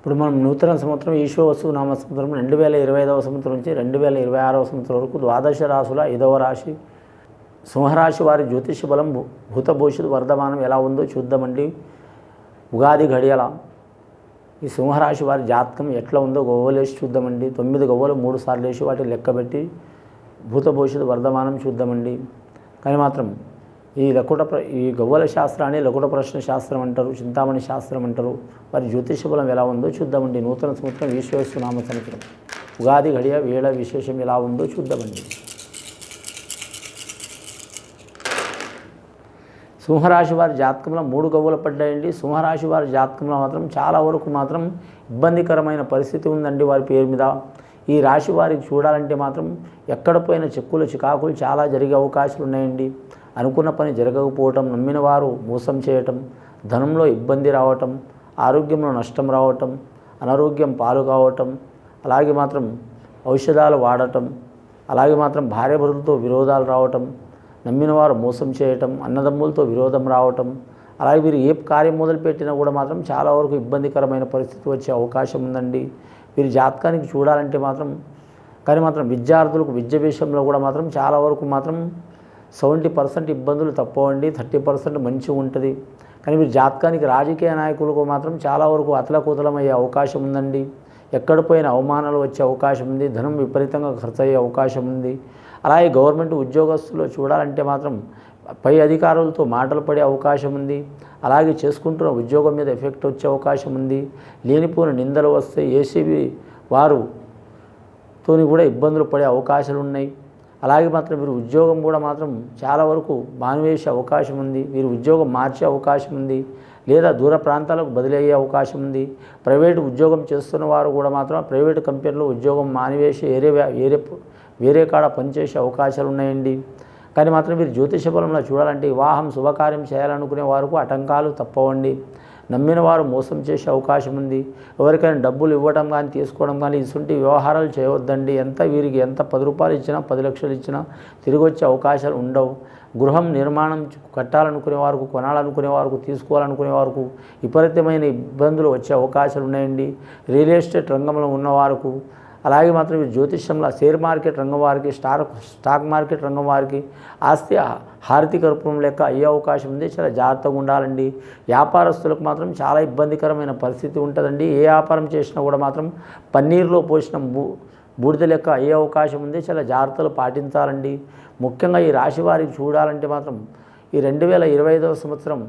ఇప్పుడు మనం నూతన సంవత్సరం ఈశ్వవసు నామ సంవత్సరం రెండు వేల ఇరవై ఐదవ సంవత్సరం నుంచి రెండు వేల ఇరవై ఆరవ సంవత్సరం వరకు ద్వాదశ రాశుల ఐదవ రాశి. సింహరాశి వారి జ్యోతిష బలం భూ- భూతభూషిత వర్ధమానం ఎలా ఉందో చూద్దామండి. ఉగాది గడియల ఈ సింహరాశి వారి జాతకం ఎట్లా ఉందో గవ్వలేసి చూద్దామండి. తొమ్మిది గవ్వలు మూడు సార్లు వేసి వాటిని లెక్కబెట్టి భూతభూషిత వర్ధమానం చూద్దామండి. కానీ మాత్రం ఈ లకుట ప్ర ఈ గవ్వల శాస్త్రాన్ని లకుట ప్రశ్న శాస్త్రం అంటారు చింతామణి శాస్త్రం అంటారు. వారి జ్యోతిష బలం ఎలా ఉందో చూద్దామండి. నూతన సంవత్సరం ఈశ్వరస్సు సంవత్సరం ఉగాది గడియ వేళ విశేషం ఎలా ఉందో చూద్దామండి. సింహరాశి వారి జాతకంలో మూడు గవ్వలు పడ్డాయండి. సింహరాశి వారి జాతకంలో మాత్రం చాలా వరకు మాత్రం ఇబ్బందికరమైన పరిస్థితి ఉందండి వారి పేరు మీద. ఈ రాశి వారికి చూడాలంటే మాత్రం ఎక్కడ పోయిన చెక్కుల చికాకులు చాలా జరిగే అవకాశాలు ఉన్నాయండి అనుకున్న పని జరగకపోవటం నమ్మిన వారు మోసం చేయటం ధనంలో ఇబ్బంది రావటం ఆరోగ్యంలో నష్టం రావటం అనారోగ్యం పాలు కావటం అలాగే మాత్రం ఔషధాలు వాడటం అలాగే మాత్రం భార్యాభర్తలతో విరోధాలు రావటం నమ్మిన వారు మోసం చేయటం అన్నదమ్ములతో విరోధం రావటం అలాగే వీరు ఏ కార్యం మొదలుపెట్టినా కూడా మాత్రం చాలా వరకు ఇబ్బందికరమైన పరిస్థితి వచ్చే అవకాశం ఉందండి. వీరి జాతకానికి చూడాలంటే మాత్రం కానీ మాత్రం విద్యార్థులకు విద్య విషయంలో కూడా మాత్రం చాలా వరకు మాత్రం సెవెంటీ పర్సెంట్ ఇబ్బందులు తప్పవండి థర్టీ పర్సెంట్ మంచిగా ఉంటుంది. కానీ మీరు జాతకానికి రాజకీయ నాయకులకు మాత్రం చాలా వరకు అతలకూతలమయ్యే అవకాశం ఉందండి. ఎక్కడ పోయిన అవమానాలు వచ్చే అవకాశం ఉంది ధనం విపరీతంగా ఖర్చు అయ్యే అవకాశం ఉంది. అలాగే గవర్నమెంట్ ఉద్యోగస్తులు చూడాలంటే మాత్రం పై అధికారులతో మాటలు పడే అవకాశం ఉంది. అలాగే చేసుకుంటున్న ఉద్యోగం మీద ఎఫెక్ట్ వచ్చే అవకాశం ఉంది. లేనిపోయిన నిందలు వస్తే ఏసీబీ వారు తోని కూడా ఇబ్బందులు పడే అవకాశాలు ఉన్నాయి. అలాగే మాత్రం వీరు ఉద్యోగం కూడా మాత్రం చాలా వరకు మానివేసే అవకాశం ఉంది. వీరు ఉద్యోగం మార్చే అవకాశం ఉంది. లేదా దూర ప్రాంతాలకు బదిలీ అయ్యే అవకాశం ఉంది. ప్రైవేటు ఉద్యోగం చేస్తున్న వారు కూడా మాత్రం ప్రైవేటు కంపెనీలో ఉద్యోగం మానివేసి వేరే వేరే వేరే కాడ పనిచేసే అవకాశాలు ఉన్నాయండి. కానీ మాత్రం మీరు జ్యోతిష బలంలో చూడాలంటే వివాహం శుభకార్యం చేయాలనుకునే వారికి ఆటంకాలు తప్పవండి. నమ్మిన వారు మోసం చేసే అవకాశం ఉంది. ఎవరికైనా డబ్బులు ఇవ్వడం కానీ తీసుకోవడం కానీ ఇటువంటి వ్యవహారాలు చేయవద్దండి. ఎంత వీరికి ఎంత పది రూపాయలు ఇచ్చినా పది లక్షలు ఇచ్చినా తిరిగి వచ్చే అవకాశాలు ఉండవు. గృహం నిర్మాణం కట్టాలనుకునే వారికి కొనాలనుకునే వారికి తీసుకోవాలనుకునే వారికి విపరీతమైన ఇబ్బందులు వచ్చే అవకాశాలు ఉన్నాయండి. రియల్ ఎస్టేట్ రంగంలో ఉన్న వారికి అలాగే మాత్రం జ్యోతిష్యంలో షేర్ మార్కెట్ రంగం వారికి స్టాక్ స్టాక్ మార్కెట్ రంగం వారికి ఆస్తి హారతి రూపం లెక్క అయ్యే అవకాశం ఉంది. చాలా జాగ్రత్తగా ఉండాలండి. వ్యాపారస్తులకు మాత్రం చాలా ఇబ్బందికరమైన పరిస్థితి ఉంటుందండి. ఏ వ్యాపారం చేసినా కూడా మాత్రం పన్నీరులో పోసిన బూ బూడిద లెక్క అయ్యే అవకాశం ఉంది. చాలా జాగ్రత్తలు పాటించాలండి. ముఖ్యంగా ఈ రాశి వారికి చూడాలంటే మాత్రం ఈ రెండు వేల ఇరవై ఐదవ సంవత్సరం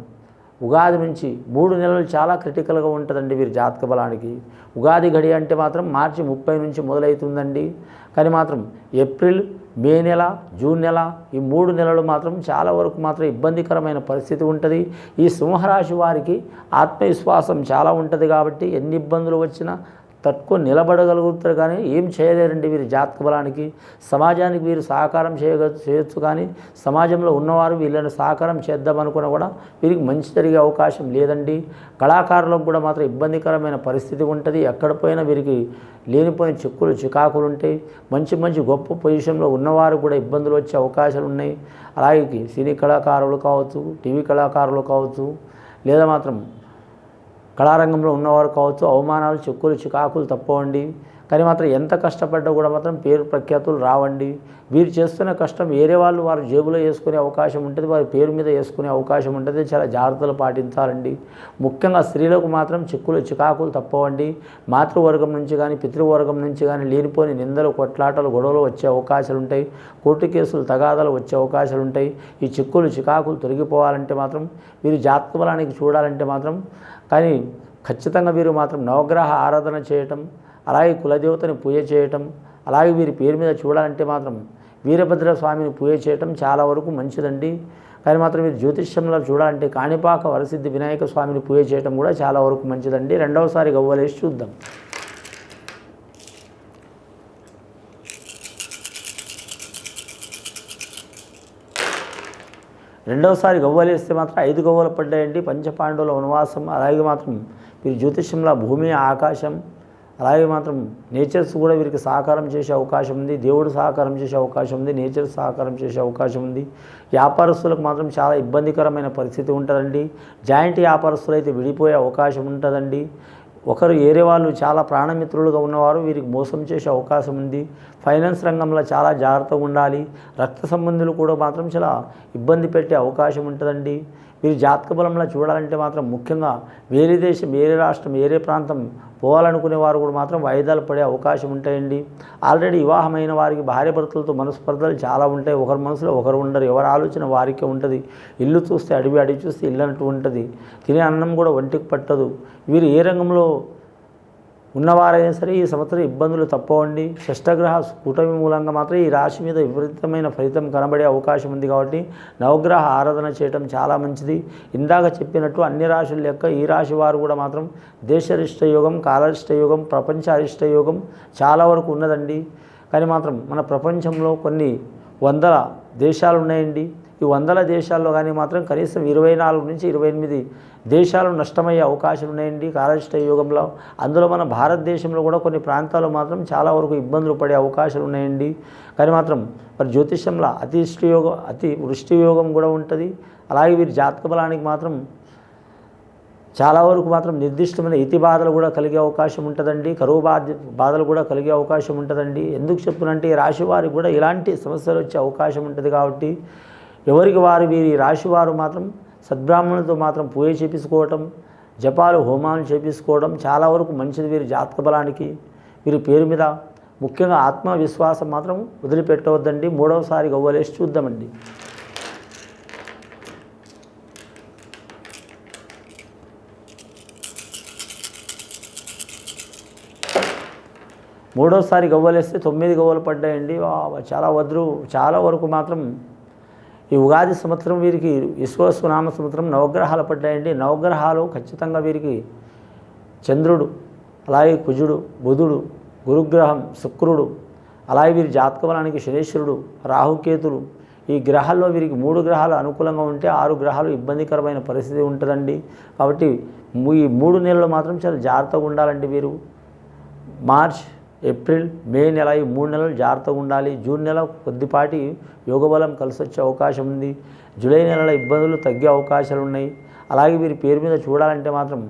ఉగాది నుంచి మూడు నెలలు చాలా క్రిటికల్గా ఉంటుందండి వీరి జాతక బలానికి. ఉగాది గడి అంటే మాత్రం మార్చి ముప్పై నుంచి మొదలవుతుందండి. కానీ మాత్రం ఏప్రిల్ మే నెల జూన్ నెల ఈ మూడు నెలలు మాత్రం చాలా వరకు మాత్రం ఇబ్బందికరమైన పరిస్థితి ఉంటుంది. ఈ సింహరాశి వారికి ఆత్మవిశ్వాసం చాలా ఉంటుంది కాబట్టి ఎన్ని ఇబ్బందులు వచ్చినా తట్టుకొని నిలబడగలుగుతారు కానీ ఏం చేయలేరండి వీరి జాతక బలానికి. సమాజానికి వీరు సహకారం చేయగ చేయొచ్చు కానీ సమాజంలో ఉన్నవారు వీళ్ళని సహకారం చేద్దామనుకున్నా కూడా వీరికి మంచి జరిగే అవకాశం లేదండి. కళాకారులకు కూడా మాత్రం ఇబ్బందికరమైన పరిస్థితి ఉంటుంది. ఎక్కడ పోయినా వీరికి లేనిపోయిన చిక్కులు చికాకులు ఉంటాయి. మంచి మంచి గొప్ప పొజిషన్లో ఉన్నవారు కూడా ఇబ్బందులు వచ్చే అవకాశాలు ఉన్నాయి. అలాగే సినీ కళాకారులు కావచ్చు టీవీ కళాకారులు కావచ్చు లేదా మాత్రం కళారంగంలో ఉన్నవారు కావచ్చు అవమానాలు చిక్కులు చికాకులు తప్పవండి. కానీ మాత్రం ఎంత కష్టపడ్డా కూడా మాత్రం పేరు ప్రఖ్యాతులు రావండి. వీరు చేస్తున్న కష్టం వేరే వాళ్ళు వారి జేబులో వేసుకునే అవకాశం ఉంటుంది వారి పేరు మీద వేసుకునే అవకాశం ఉంటుంది. చాలా జాగ్రత్తలు పాటించాలండి. ముఖ్యంగా స్త్రీలకు మాత్రం చిక్కులు చికాకులు తప్పవండి. మాతృవర్గం నుంచి కానీ పితృవర్గం నుంచి కానీ లేనిపోని నిందలు కొట్లాటలు గొడవలు వచ్చే అవకాశాలు ఉంటాయి. కోర్టు కేసులు తగాదాలు వచ్చే అవకాశాలు ఉంటాయి. ఈ చిక్కులు చికాకులు తొలగిపోవాలంటే మాత్రం వీరు జాతక బలానికి చూడాలంటే మాత్రం కానీ ఖచ్చితంగా వీరు మాత్రం నవగ్రహ ఆరాధన చేయటం అలాగే కులదేవతని పూజ చేయటం అలాగే వీరి పేరు మీద చూడాలంటే మాత్రం వీరభద్ర స్వామిని పూజ చేయటం చాలా వరకు మంచిదండి. కానీ మాత్రం మీరు జ్యోతిష్యంలో చూడాలంటే కాణిపాక వరసిద్ధి వినాయక స్వామిని పూజ చేయటం కూడా చాలా వరకు మంచిదండి. రెండవసారి గవ్వలేసి చూద్దాం. రెండవసారి గవ్వలేస్తే మాత్రం ఐదు గవ్వలు పడ్డాయండి. పంచపాండవుల వనవాసం అలాగే మాత్రం వీరి జ్యోతిష్యంలో భూమి ఆకాశం అలాగే మాత్రం నేచర్స్ కూడా వీరికి సహకారం చేసే అవకాశం ఉంది. దేవుడు సహకారం చేసే అవకాశం ఉంది. నేచర్ సహకారం చేసే అవకాశం ఉంది. వ్యాపారస్తులకు మాత్రం చాలా ఇబ్బందికరమైన పరిస్థితి ఉంటుందండి. జాయింట్ వ్యాపారస్తులు అయితే విడిపోయే అవకాశం ఉంటుందండి. ఒకరు ఏరే వాళ్ళు చాలా ప్రాణమిత్రులుగా ఉన్నవారు వీరికి మోసం చేసే అవకాశం ఉంది. ఫైనాన్స్ రంగంలో చాలా జాగ్రత్తగా ఉండాలి. రక్త సంబంధులు కూడా మాత్రం చాలా ఇబ్బంది పెట్టే అవకాశం ఉంటుందండి. మీరు జాతక బలంలో చూడాలంటే మాత్రం ముఖ్యంగా వేరే దేశం వేరే రాష్ట్రం వేరే ప్రాంతం పోవాలనుకునే వారు కూడా మాత్రం వాయిదాలు పడే అవకాశం ఉంటాయండి. ఆల్రెడీ వివాహమైన వారికి భార్య భర్తలతో మనస్పర్ధలు చాలా ఉంటాయి. ఒకరి మనసులో ఒకరు ఉండరు. ఎవరి ఆలోచన వారికే ఉంటుంది. ఇల్లు చూస్తే అడివి అడివి చూస్తే ఇల్లు అంటూ ఉంటుంది. తినే అన్నం కూడా ఒంటికి పట్టదు. వీరు ఏ రంగంలో ఉన్నవారైనా సరే ఈ సంవత్సరం ఇబ్బందులు తప్పవండి. షష్టగ్రహ కూటమి మూలంగా మాత్రం ఈ రాశి మీద విపరీతమైన ఫలితం కనబడే అవకాశం ఉంది కాబట్టి నవగ్రహ ఆరాధన చేయటం చాలా మంచిది. ఇందాక చెప్పినట్టు అన్ని రాశుల లెక్క ఈ రాశి వారు కూడా మాత్రం దేశరిష్ట యోగం కాలరిష్ట యోగం ప్రపంచ అరిష్ట యోగం చాలా వరకు ఉన్నదండి. కానీ మాత్రం మన ప్రపంచంలో కొన్ని వందల దేశాలు ఉన్నాయండి. ఈ వందల దేశాల్లో కానీ మాత్రం కనీసం ఇరవై నాలుగు నుంచి ఇరవై ఎనిమిది దేశాలు నష్టమయ్యే అవకాశాలు ఉన్నాయండి. కాలరిష్ట యుగంలో అందులో మన భారతదేశంలో కూడా కొన్ని ప్రాంతాల్లో మాత్రం చాలా వరకు ఇబ్బందులు పడే అవకాశాలు ఉన్నాయండి. కానీ మాత్రం మరి జ్యోతిష్యంలో అతిష్టి యోగం అతి వృష్టి యోగం కూడా ఉంటుంది. అలాగే వీరి జాతక బలానికి మాత్రం చాలా వరకు మాత్రం నిర్దిష్టమైన ఇతి బాధలు కూడా కలిగే అవకాశం ఉంటుందండి. కరువు బాధ బాధలు కూడా కలిగే అవకాశం ఉంటుందండి. ఎందుకు చెప్తున్నంటే ఈ రాశి వారికి కూడా ఇలాంటి సమస్యలు వచ్చే అవకాశం ఉంటుంది కాబట్టి ఎవరికి వారు వీరి రాశి వారు మాత్రం సద్బ్రాహ్మణులతో మాత్రం పూజ చేపించుకోవటం జపాలు హోమాలు చేపించుకోవడం చాలా వరకు మంచిది వీరి జాతక బలానికి. వీరి పేరు మీద ముఖ్యంగా ఆత్మవిశ్వాసం మాత్రం వదిలిపెట్టవద్దండి. మూడవసారి గవ్వలేసి చూద్దామండి. మూడోసారి గవ్వలేస్తే తొమ్మిది గవ్వలు పడ్డాయండి. చాలా వద్రు చాలా వరకు మాత్రం ఈ ఉగాది సంవత్సరం వీరికి విశ్వస్వనామ సంవత్సరం నవగ్రహాలు పడ్డాయండి. నవగ్రహాలు ఖచ్చితంగా వీరికి చంద్రుడు అలాగే కుజుడు బుధుడు గురుగ్రహం శుక్రుడు అలాగే వీరి జాతకబలానికి శనేశ్వరుడు రాహుకేతులు. ఈ గ్రహాల్లో వీరికి మూడు గ్రహాలు అనుకూలంగా ఉంటే ఆరు గ్రహాలు ఇబ్బందికరమైన పరిస్థితి ఉంటుందండి. కాబట్టి ఈ మూడు నెలలు మాత్రం చాలా జాగ్రత్తగా ఉండాలండి వీరు. మార్చ్ ఏప్రిల్ మే నెల ఈ మూడు నెలలు జాగ్రత్తగా ఉండాలి. జూన్ నెల కొద్దిపాటి యోగబలం కలిసి వచ్చే అవకాశం ఉంది. జూలై నెలలో ఇబ్బందులు తగ్గే అవకాశాలు ఉన్నాయి. అలాగే వీరి పేరు మీద చూడాలంటే మాత్రం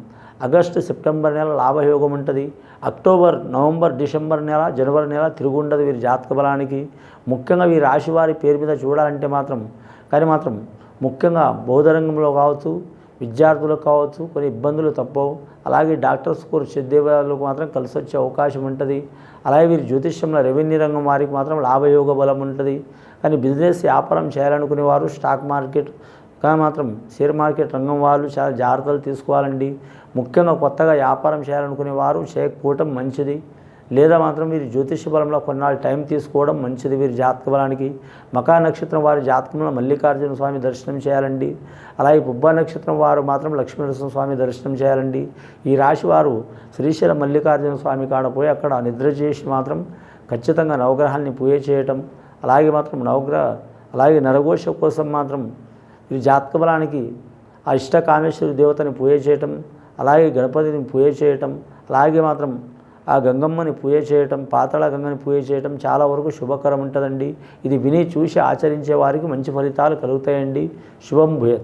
ఆగస్టు సెప్టెంబర్ నెల లాభయోగం ఉంటుంది. అక్టోబర్ నవంబర్ డిసెంబర్ నెల జనవరి నెల తిరుగుండదు వీరి జాతక బలానికి. ముఖ్యంగా వీరి రాశి వారి పేరు మీద చూడాలంటే మాత్రం కానీ మాత్రం ముఖ్యంగా బౌద్ధ రంగంలో కావచ్చు విద్యార్థులకు కావచ్చు కొన్ని ఇబ్బందులు తప్పవు. అలాగే డాక్టర్స్ కోర్స్ చదివేవాళ్ళకు మాత్రం కలిసి వచ్చే అవకాశం ఉంటుంది. అలాగే వీరి జ్యోతిష్యంలో రెవెన్యూ రంగం వారికి మాత్రం లాభయోగ బలం ఉంటుంది. కానీ బిజినెస్ వ్యాపారం చేయాలనుకునే వారు స్టాక్ మార్కెట్ కానీ మాత్రం షేర్ మార్కెట్ రంగం వాళ్ళు చాలా జాగ్రత్తలు తీసుకోవాలండి. ముఖ్యంగా కొత్తగా వ్యాపారం చేయాలనుకునే వారు చేయకపోవటం మంచిది. లేదా మాత్రం వీరి జ్యోతిష బలంలో కొన్నాళ్ళు టైం తీసుకోవడం మంచిది. వీరి జాతక బలానికి మకా నక్షత్రం వారి జాతకంలో మల్లికార్జున స్వామి దర్శనం చేయాలండి. అలాగే పుబ్బ నక్షత్రం వారు మాత్రం లక్ష్మీనరసింహ స్వామి దర్శనం చేయాలండి. ఈ రాశి వారు శ్రీశైల మల్లికార్జున స్వామి కాడ పోయి అక్కడ నిద్ర చేసి మాత్రం ఖచ్చితంగా నవగ్రహాన్ని పూజ చేయటం అలాగే మాత్రం నవగ్రహ అలాగే నరఘోష కోసం మాత్రం ఈ జాతక బలానికి ఆ ఇష్టకామేశ్వరి దేవతని పూజ చేయటం అలాగే గణపతిని పూజ చేయటం అలాగే మాత్రం ఆ గంగమ్మని పూజ చేయటం పాతళ గంగని పూజ చేయటం చాలా వరకు శుభకరం ఉంటుందండి. ఇది విని చూసి ఆచరించే వారికి మంచి ఫలితాలు కలుగుతాయండి. శుభం భూయత్.